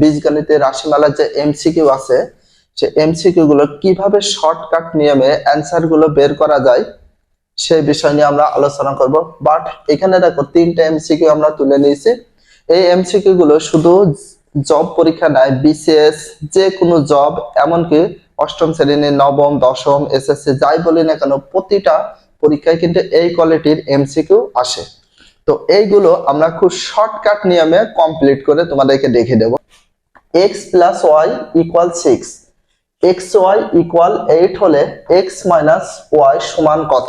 বীজগণিতের রাশিমালার যে এমসিকিউ আছে, সে এমসিকিউ গুলো কীভাবে শর্টকাট নিয়মে অ্যান্সারগুলো বের করা যায়, সেই বিষয় নিয়ে আমরা আলোচনা করব। বাট এখানে দেখো, তিনটা এমসিকিউ আমরা তুলে নিয়েছি। এই এমসিকিউ গুলো শুধু জব পরীক্ষা নয় বিসিএস যে কোনো জব এমনকি অষ্টম শ্রেণি নবম, দশম এসএসসি যাই বলি না কেন, প্রতিটা পরীক্ষায় কিন্তু এই কোয়ালিটির এমসিকিউ আসে। তো এইগুলো আমরা খুব শর্টকাট নিয়মে কমপ্লিট করে তোমাদেরকে দেখে দেব। X plus y equal six x y equal eight হলে এক্স মাইনাস ওয়াই সমান কত?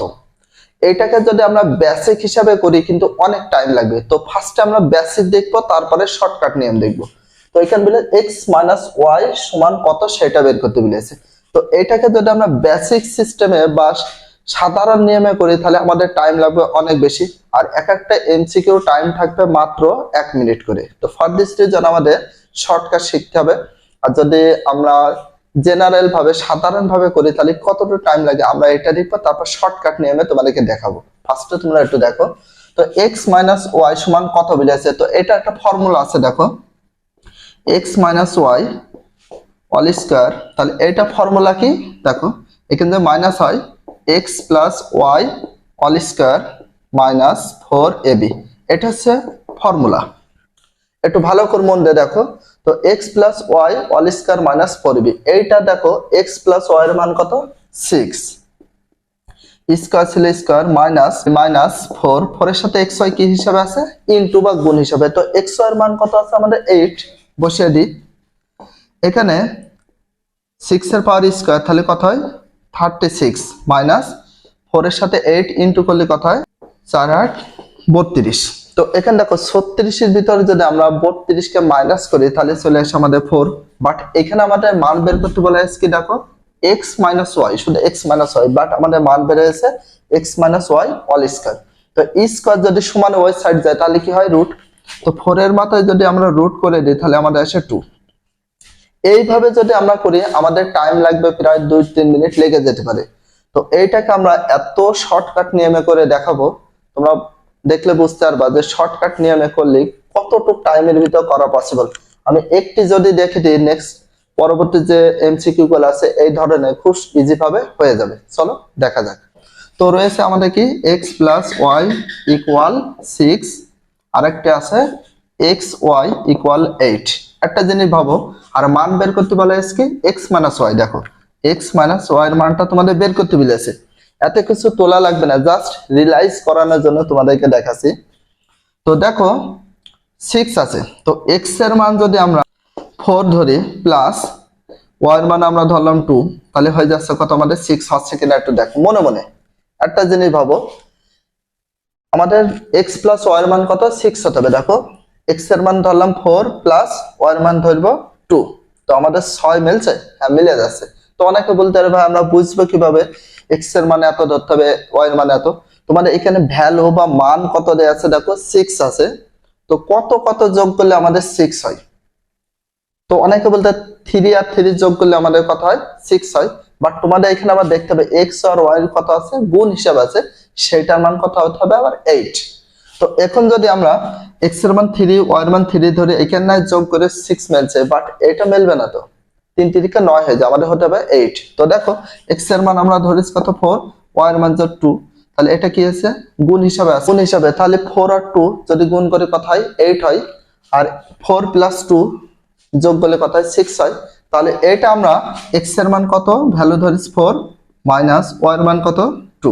এটাকে যদি আমরা বেসিক হিসাবে করি, কিন্তু অনেক টাইম লাগবে। তো ফার্স্টে আমরা বেসিক দেখব, তারপরে শর্টকাট নিয়ম দেখব। তো এখানে বলে এক্স মাইনাস ওয়াই সমান কত, সেটা বের করতে বলেছে। তো এটাকে যদি আমরা বেসিক সিস্টেমে বা সাধারণ নিয়মে করি, তাহলে আমাদের টাইম লাগবে অনেক বেশি। আর এক একটা এমসিকিউ টাইম থাকবে মাত্র এক মিনিট করে। তো ফর দিস আমাদের শর্টকাট শিখতে হবে। আর যদি আমরা জেনারেল ভাবে সাধারণ ভাবে করি, তাহলে কতটুকু টাইম লাগে? আমরা এটা দেখব, তারপর শর্টকাট নিয়মে তোমাদেরকে দেখাবো। ফার্স্টে তোমরা একটু দেখো। তো এক্স মাইনাস ওয়াই সমান কত বেরিয়েছে তো এটা একটা ফর্মুলা আছে, দেখো। X minus y all square তাহলে এটা ফর্মুলা কি? দেখো, এখানে যে মাইনাস হয় x plus y all square minus four a b এটা হচ্ছে ফর্মুলা একটু ভালো করে মন দিয়ে দেখো। তো x plus y all square minus four b এইটা দেখো এক্স প্লাস ওয়াই এর মান কত? সিক্স স্কোয়ার ছিল স্কোয়ার মাইনাস মাইনাস ফোর ফোরের সাথে এক্স ওয়াই কি হিসাবে আছে? ইনটু বা গুণ হিসাবে। তো এক্স ওয়াই এর মান কত আছে আমাদের? এইট বসিয়ে দিই। এখানে সিক্স এর পাওয়ার স্কোয়ার তাহলে কত হয়? থার্টি সিক্স মাইনাস ফোরের সাথে এইট ইন্টু করলে কত হয়? চার আট বত্রিশ। তো এখানে দেখো ছত্রিশের ভিতরে যদি আমরা বত্রিশকে মাইনাস করি, তাহলে চলে আসে আমাদের ফোর বাট এখানে আমাদের মান বের করতে বলা হয়েছে কি দেখো? এক্স মাইনাস ওয়াই শুধু এক্স মাইনাস ওয়াই বাট আমাদের মান বের হয়েছে x minus y all square তো স্কোয়ার যদি সমান ওয়াই সাইড যায়, তাহলে কি হয় রুট তো ফোর এর মাথায় যদি আমরা রুট করে দিই, তাহলে আমাদের আসে টু এইভাবে যদি আমরা করি, আমাদের টাইম লাগবে প্রায় দুই তিন মিনিট লেগে যেতে পারে। তো এইটাকে আমরা এত শর্টকাট নিয়মে করে দেখাবো, তোমরা দেখলে বুঝতে পারবা যে শর্টকাট নিয়মে করলে কতটুকু টাইমের ভিতর করা পসিবল আমি একটি যদি দেখে দিই নেক্সট পরবর্তী যে এমসিকিউ গুলো আছে, এই ধরনের খুব ইজি ভাবে হয়ে যাবে। চলো, দেখা যাক। তো রয়েছে আমাদের কি? X plus y equal six আরেকটা আছে এক্স ওয়াই ইকুয়াল এইট একটা জিনিস ভাবো, আর মান বের করতে বলে কি এক্স মাইনাস ওয়াই দেখো এক্স মাইনাস ওয়াই এর মানটা তোমাদের বের করতে বলেছে। এত কিছু তোলা লাগবে না জাস্ট রিলাইজ করানোর জন্য তোমাদেরকে দেখাচ্ছি। তো দেখো সিক্স আছে। তো এক্সের মান যদি আমরা ফোর ধরি প্লাস ওয়াই এর মান আমরা ধরলাম টু তাহলে হয়ে যাচ্ছে কত আমাদের সিক্স হচ্ছে কিনা একটু দেখো, মনে মনে। একটা জিনিস ভাবো, আমাদের এক্স প্লাস ওয়াই এর মান কত? সিক্স হতে হবে, দেখো। এক্সের মান ধরলাম ফোর প্লাস ওয়াই এর মান ধরবো টু তো আমাদের ছয় মিলছে? হ্যাঁ মিলে যাচ্ছে। তো অনেকে বলতে পারে, ভাই, আমরা বুঝব কীভাবে এক্সের মানে এত, ধরতে হবে ওয়াই এর মানে এত। তোমাদের এখানে ভ্যালু বা মান কত দেয়া আছে, দেখো সিক্স আছে। তো কত কত যোগ করলে আমাদের সিক্স হয়? তো অনেকে বলতে থ্রি আর থ্রি যোগ করলে আমাদের কত হয়? সিক্স হয়। বাট তোমাদের এখানে আবার দেখতে হবে এক্স আর ওয়াই এর কত আছে? গুণ হিসাবে আছে। সেটার মান কত হতে হবে? আবার এইট তো এখন যদি আমরা এক্সের মান থ্রি ওয়াই এর মান থ্রি ধরে এখানে যোগ করে সিক্স মেলছে বাট এটা মেলবে না তো। তিন তিরিকে নয় হয়ে যায়, আমাদের হতে হবে এইট তো দেখো এক্সের মান আমরা ধরেছি কত? ফোর ওয়াই এর মান যে টু তাহলে এটা কি আছে? গুণ হিসাবে আছে। গুণ হিসাবে, তাহলে ফোর আর টু যদি গুণ করে কত হয়? এইট হয়। আর ফোর প্লাস টু যোগ করলে কত হয়? সিক্স হয়। তাহলে এটা আমরা এক্সের মান কত? ভ্যালু ধরিস ফোর মাইনাস ওয়াই এর মান কত? টু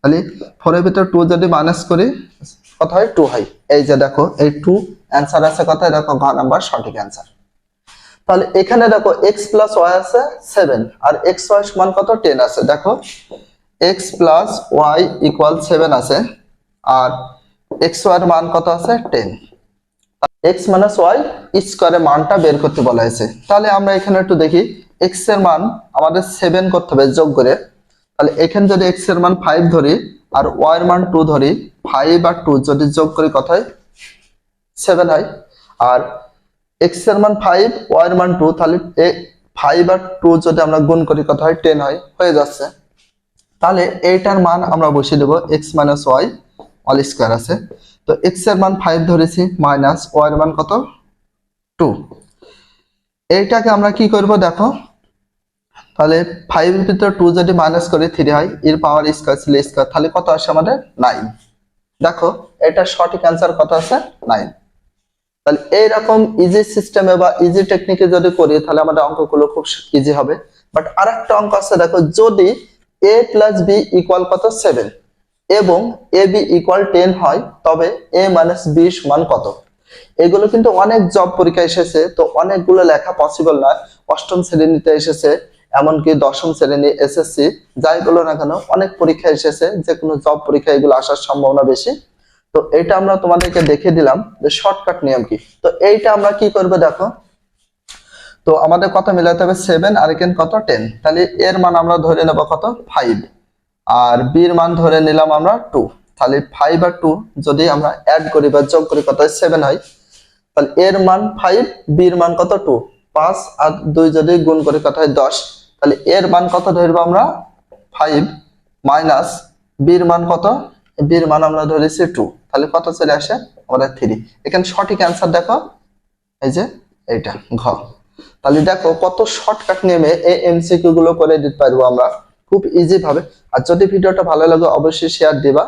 তাহলে ফোরের ভিতরে টু যদি মাইনাস করি, কত হয়? টু হয়। এই যে দেখো, এই টু অ্যান্সার আছে কত? দেখো, ঘ নাম্বার সঠিক অ্যান্সার তাহলে এখানে দেখো এক্স প্লাস ওয়াই আছে সেভেন আর এক্স ওয়াই সমান কত? টেন আছে। দেখো x plus y equal seven আছে, আর এক্স ওয়াই মান কত আছে? টেন এক্স মাইনাস ওয়াই স্কোয়ারের মানটা বের করতে বলা হয়েছে। তাহলে আমরা এখানে একটু দেখি এক্সের মান আমাদের সেভেন করতে হবে, যোগ করে। তাহলে এখানে যদি এক্সের মান ফাইভ ধরি, আর ওয়াই এর মান টু ধরি ফাইভ আর টু যদি যোগ করি কত হয়? সেভেন হয়। আর এক্সের মান ফাইভ ওয়াই এর মান টু তাহলে ফাইভ আর টু যদি আমরা গুণ করি, কত হয়? টেন হয়, হয়ে যাচ্ছে। তাহলে এইটার মান আমরা বসিয়ে দেবো x minus y all square আছে। তো এক্সের মান ফাইভ ধরেছি মাইনাস ওয়াই এর মান কত? টু এইটাকে আমরা কি করব, দেখো? তাহলে ফাইভ এর ভিতরে টু যদি মাইনাস করে থ্রি হয়, এর পাওয়ার স্কোয়ার ছিল স্কোয়ার তাহলে কত আসে আমাদের? নাইন দেখো এটা সঠিক অ্যান্সার কত আছে? নাইন তাহলে এইরকম ইজি সিস্টেমে বা ইজি টেকনিকে যদি করি, তাহলে আমাদের অঙ্কগুলো খুব ইজি হবে। বাট আরেকটা অঙ্ক আছে, দেখো, যদি এ প্লাস বি ইকুয়াল কত? সেভেন এবং এ বি ইকুয়াল টেন হয়, তবে এ মাইনাস বি সমান কত? এগুলো কিন্তু অনেক জব পরীক্ষা এসেছে, তো অনেকগুলো লেখা পসিবল নয়। অষ্টম শ্রেণীতে এসেছে, এমনকি দশম শ্রেণি এসএসসি, যাই বলো না কেন, অনেক পরীক্ষা এসেছে যে কোনো জব পরীক্ষা এগুলো আসার সম্ভাবনা বেশি। তো এটা আমরা তোমাদেরকে দেখে দিলাম যে শর্টকাট নিয়ম কি। তো এইটা আমরা কি করব দেখো? তো আমাদের কত মিলাতে হবে? সেভেন আর এখানে কত? টেন তাহলে এর মান আমরা ধরে নেব কত? ফাইভ আর বির মান ধরে নিলাম আমরা টু তাহলে ফাইভ আর টু যদি আমরা অ্যাড করি বা যোগ করি কত সেভেন হয়। তাহলে এর মান ফাইভ বির মান কত? টু পাঁচ আর দুই যদি গুণ করি কত হয়? দশ। তাহলে এর মান কত ধরবো আমরা? ফাইভ মাইনাস বির মান কত? বির মান আমরা ধরেছি টু তাহলে কত চলে আসে? আমাদের থ্রি এখানে সঠিক অ্যান্সার দেখো। এই যে এইটা, ঘ। তাহলে দেখো কত শর্টকাট নেমে এই এমসিকিউ গুলো করে দিতে পারব আমরা। খুব ইজি ভাবে। আর যদি ভিডিওটা ভালো লাগে অবশ্যই শেয়ার দিবা।